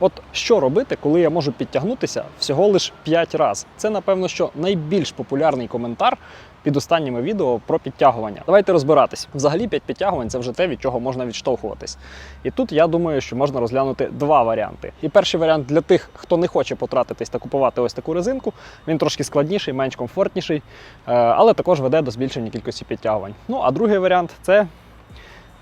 От що робити, коли я можу підтягнутися всього лише 5 разів? Це, напевно, що найбільш популярний коментар під останніми відео про підтягування. Давайте розбиратись. Взагалі 5 підтягувань це вже те, від чого можна відштовхуватись. І тут я думаю, що можна розглянути два варіанти. І перший варіант для тих, хто не хоче потратитись та купувати ось таку резинку, він трошки складніший, менш комфортніший, е, але також веде до збільшення кількості підтягувань. Ну а другий варіант це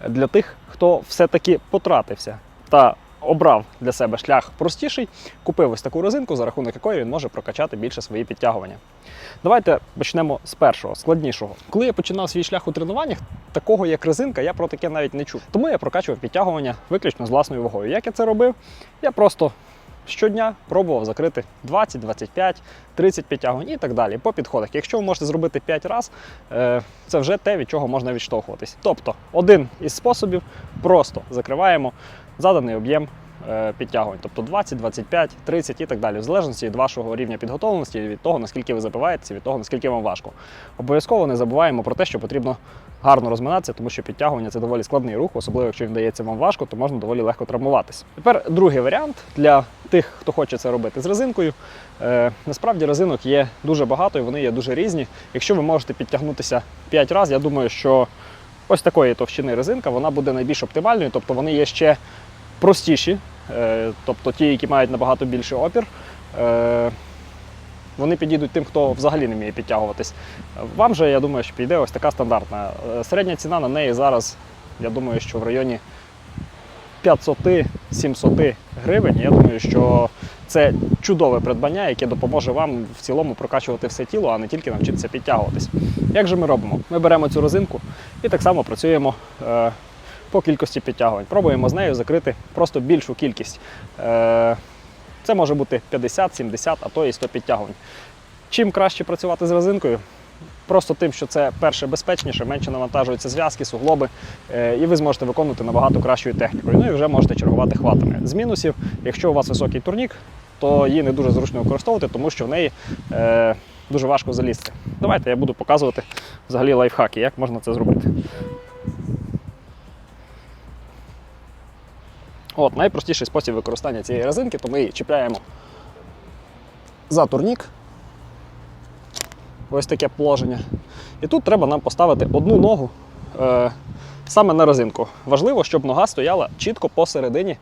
для тих, хто все-таки потратився та обрав для себе шлях простіший, купив ось таку резинку, за рахунок якої він може прокачати більше свої підтягування. Давайте почнемо з першого, складнішого. Коли я починав свій шлях у тренуваннях, такого як резинка, я про таке навіть не чув. Тому я прокачував підтягування виключно з власною вагою. Як я це робив? Я просто щодня пробував закрити 20, 25, 30 підтягувань і так далі по підходах. Якщо ви можете зробити 5 разів, е, це вже те, від чого можна відштовхуватись. Тобто, один із способів просто закриваємо заданий об'єм підтягувань, тобто 20, 25, 30 і так далі, в залежності від вашого рівня підготовленості, від того, наскільки ви забиваєтеся, від того, наскільки вам важко. Обов'язково не забуваємо про те, що потрібно гарно розминатися, тому що підтягування це доволі складний рух, особливо якщо він дається вам важко, то можна доволі легко травмуватись. Тепер другий варіант для тих, хто хоче це робити з резинкою. Е, насправді резинок є дуже багато і вони є дуже різні. Якщо ви можете підтягнутися 5 разів, я думаю, що ось такої товщини резинка вона буде найбільш оптимальною, тобто вони є ще простіші, е, тобто ті, які мають набагато більший опір. Е, вони підійдуть тим, хто взагалі не вміє підтягуватись. Вам же, я думаю, що підійде ось така стандартна. Е, Середня ціна на неї зараз, я думаю, що в районі 500-700 гривень. Я думаю, що це чудове придбання, яке допоможе вам в цілому прокачувати все тіло, а не тільки навчитися підтягуватись. Як же ми робимо? Ми беремо цю резинку і так само працюємо е, по кількості підтягувань. Пробуємо з нею закрити просто більшу кількість. Е, це може бути 50, 70, а то і 100 підтягувань. Чим краще працювати з резинкою? Просто тим, що це перше безпечніше, менше навантажуються зв'язки, суглоби, е, і ви зможете виконувати набагато кращою технікою. Ну і вже можете чергувати хватами. З мінусів, якщо у вас високий турнік, то її не дуже зручно використовувати, тому що в неї е, дуже важко залізти. Давайте я буду показувати взагалі лайфхаки, як можна це зробити. От, найпростіший спосіб використання цієї резинки, то ми її чіпляємо за турнік. Ось таке положення. І тут треба нам поставити одну ногу е, саме на резинку. Важливо, щоб нога стояла чітко посередині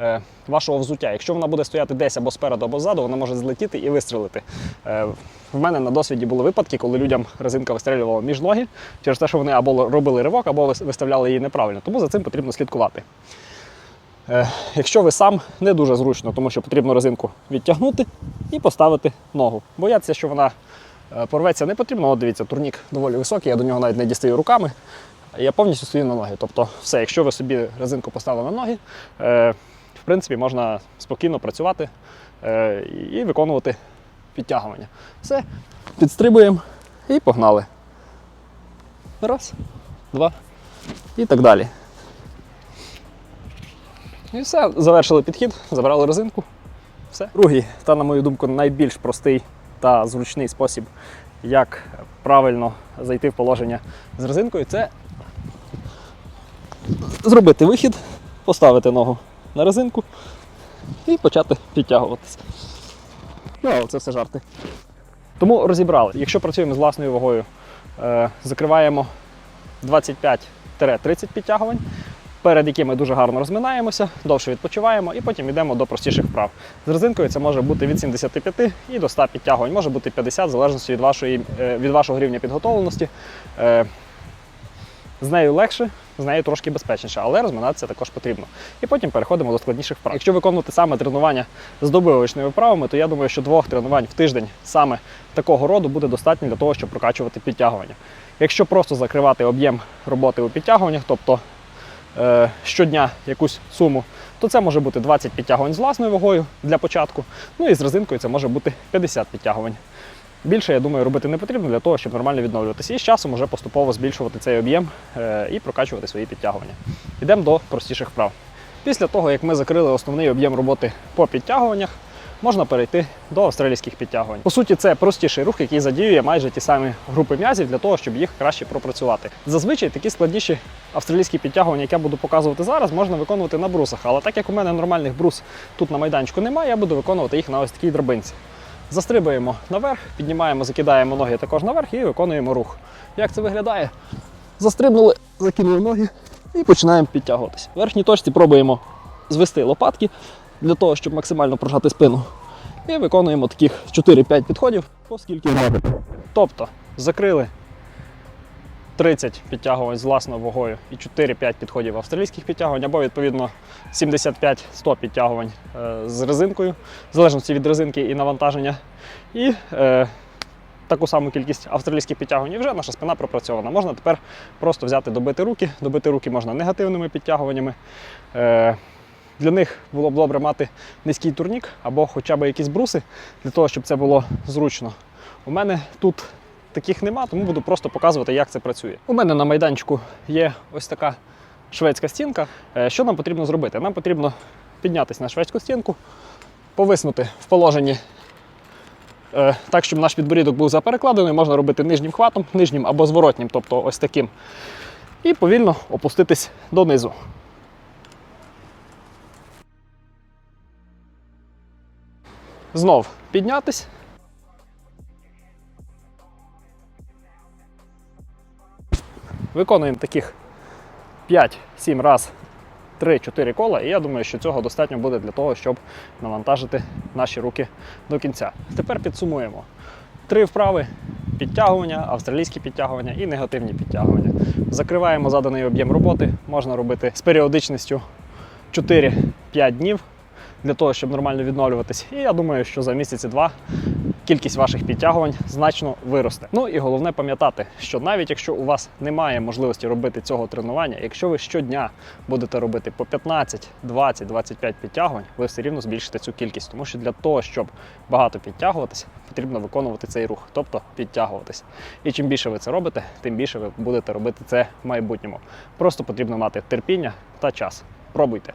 е, вашого взуття. Якщо вона буде стояти десь або спереду, або ззаду, вона може злетіти і вистрелити. Е, в мене на досвіді були випадки, коли людям резинка вистрілювала між ноги через те, що вони або робили ривок, або виставляли її неправильно. Тому за цим потрібно слідкувати. Е, Якщо ви сам не дуже зручно, тому що потрібно резинку відтягнути і поставити ногу. Боятися, що вона е, порветься, не потрібно. От дивіться, турнік доволі високий, я до нього навіть не дістаю руками. Я повністю стою на ноги. Тобто, все, якщо ви собі резинку поставили на ноги, е, в принципі, можна спокійно працювати і виконувати підтягування. Все, підстрибуємо і погнали. Раз, два і так далі. І все, завершили підхід, забрали резинку. Все. Другий, та, на мою думку, найбільш простий та зручний спосіб, як правильно зайти в положення з резинкою, це зробити вихід, поставити ногу на резинку і почати підтягуватися. Ну, це все жарти. Тому розібрали. Якщо працюємо з власною вагою, е, закриваємо 25-30 підтягувань, перед якими дуже гарно розминаємося, довше відпочиваємо і потім йдемо до простіших вправ. З резинкою це може бути від 75 і до 100 підтягувань, може бути 50, в залежності від, вашої, е, від вашого рівня підготовленості. Е, З нею легше, з нею трошки безпечніше, але розминатися також потрібно. І потім переходимо до складніших вправ. Якщо виконувати саме тренування з добивочними вправами, то я думаю, що двох тренувань в тиждень саме такого роду буде достатньо для того, щоб прокачувати підтягування. Якщо просто закривати об'єм роботи у підтягуваннях, тобто щодня якусь суму, то це може бути 20 підтягувань з власною вагою для початку. Ну і з резинкою це може бути 50 підтягувань. Більше, я думаю, робити не потрібно для того, щоб нормально відновлюватися. І з часом вже поступово збільшувати цей об'єм е, і прокачувати свої підтягування. Йдемо до простіших вправ. Після того, як ми закрили основний об'єм роботи по підтягуваннях, можна перейти до австралійських підтягувань. По суті, це простіший рух, який задіює майже ті самі групи м'язів для того, щоб їх краще пропрацювати. Зазвичай такі складніші австралійські підтягування, які я буду показувати зараз, можна виконувати на брусах. Але так як у мене нормальних брус тут на майданчику немає, я буду виконувати їх на ось такій драбинці. Застрибуємо наверх, піднімаємо, закидаємо ноги також наверх і виконуємо рух. Як це виглядає? Застрибнули, закинули ноги і починаємо підтягуватися. В верхній точці пробуємо звести лопатки для того, щоб максимально прожати спину. І виконуємо таких 4-5 підходів, оскільки можемо. Тобто закрили 30 підтягувань з власною вагою і 4-5 підходів австралійських підтягувань, або відповідно 75-100 підтягувань е, з резинкою, в залежності від резинки і навантаження. І е, таку саму кількість австралійських підтягувань, і вже наша спина пропрацьована. Можна тепер просто взяти добити руки. Добити руки можна негативними підтягуваннями. Е, для них було б добре мати низький турнік або хоча б якісь бруси, для того, щоб це було зручно. У мене тут таких нема, тому буду просто показувати, як це працює. У мене на майданчику є ось така шведська стінка. Е, Що нам потрібно зробити? Нам потрібно піднятися на шведську стінку, повиснути в положенні е, так, щоб наш підборідок був заперекладений, можна робити нижнім хватом, нижнім або зворотнім, тобто ось таким. І повільно опуститись донизу. Знов піднятись. Виконуємо таких 5-7 раз 3-4 кола, і я думаю, що цього достатньо буде для того, щоб навантажити наші руки до кінця. Тепер підсумуємо: три вправи, підтягування, австралійські підтягування і негативні підтягування. Закриваємо заданий об'єм роботи, можна робити з періодичністю 4-5 днів для того, щоб нормально відновлюватись. І я думаю, що за місяці два кількість ваших підтягувань значно виросте. Ну і головне пам'ятати, що навіть якщо у вас немає можливості робити цього тренування, якщо ви щодня будете робити по 15, 20, 25 підтягувань, ви все рівно збільшите цю кількість, тому що для того, щоб багато підтягуватися, потрібно виконувати цей рух, тобто підтягуватись. І чим більше ви це робите, тим більше ви будете робити це в майбутньому. Просто потрібно мати терпіння та час. Пробуйте.